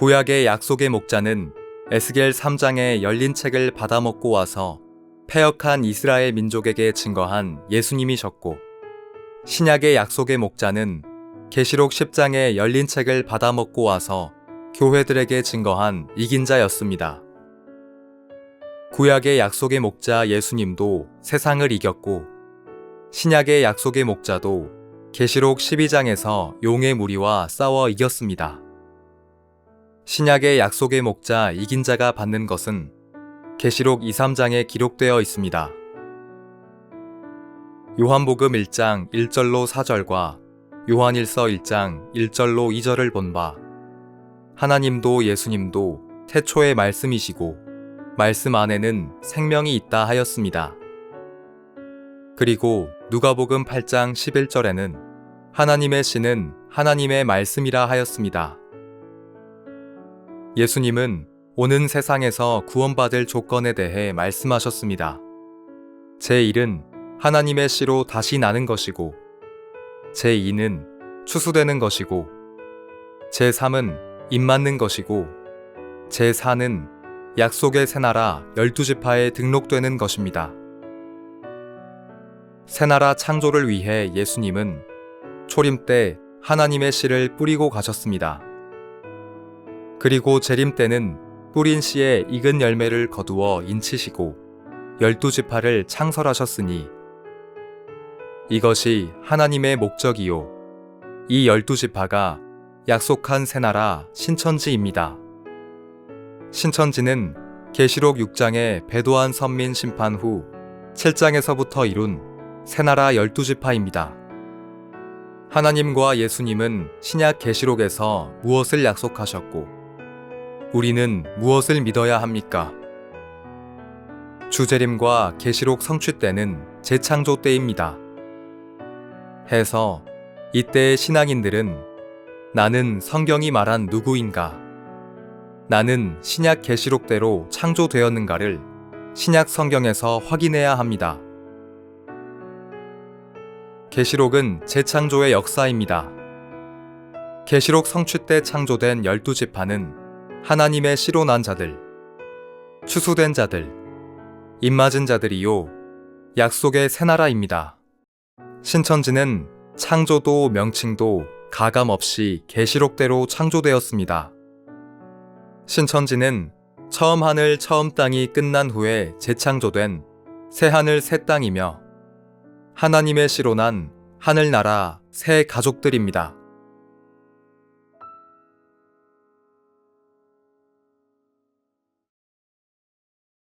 구약의 약속의 목자는 에스겔 3장의 열린 책을 받아먹고 와서 패역한 이스라엘 민족에게 증거한 예수님이셨고 신약의 약속의 목자는 계시록 10장의 열린 책을 받아먹고 와서 교회들에게 증거한 이긴 자였습니다. 구약의 약속의 목자 예수님도 세상을 이겼고 신약의 약속의 목자도 계시록 12장에서 용의 무리와 싸워 이겼습니다. 신약의 약속의 목자 이긴 자가 받는 것은 계시록 2, 3장에 기록되어 있습니다. 요한복음 1장 1절로 4절과 요한일서 1장 1절로 2절을 본 바 하나님도 예수님도 태초의 말씀이시고 말씀 안에는 생명이 있다 하였습니다. 그리고 누가복음 8장 11절에는 하나님의 씨는 하나님의 말씀이라 하였습니다. 예수님은 오는 세상에서 구원받을 조건에 대해 말씀하셨습니다. 제 일은 하나님의 씨로 다시 나는 것이고, 제 2는 추수되는 것이고, 제 3은 입 맞는 것이고, 제 4는 약속의 새나라 열두 지파에 등록되는 것입니다. 새나라 창조를 위해 예수님은 초림 때 하나님의 씨를 뿌리고 가셨습니다. 그리고 재림 때는 뿌린 씨에 익은 열매를 거두어 인치시고 열두 지파를 창설하셨으니 이것이 하나님의 목적이요 이 열두 지파가 약속한 새 나라 신천지입니다. 신천지는 계시록 6장의 배도한 선민 심판 후 7장에서부터 이룬 새 나라 열두 지파입니다. 하나님과 예수님은 신약 계시록에서 무엇을 약속하셨고 우리는 무엇을 믿어야 합니까? 주재림과 계시록 성취 때는 재창조 때입니다. 해서 이때의 신앙인들은 나는 성경이 말한 누구인가? 나는 신약 계시록대로 창조되었는가를 신약 성경에서 확인해야 합니다. 계시록은 재창조의 역사입니다. 계시록 성취 때 창조된 열두 지파는 하나님의 씨로 난 자들, 추수된 자들, 입맞은 자들이요, 약속의 새 나라입니다. 신천지는 창조도 명칭도 가감 없이 계시록대로 창조되었습니다. 신천지는 처음 하늘 처음 땅이 끝난 후에 재창조된 새 하늘 새 땅이며 하나님의 씨로 난 하늘나라 새 가족들입니다.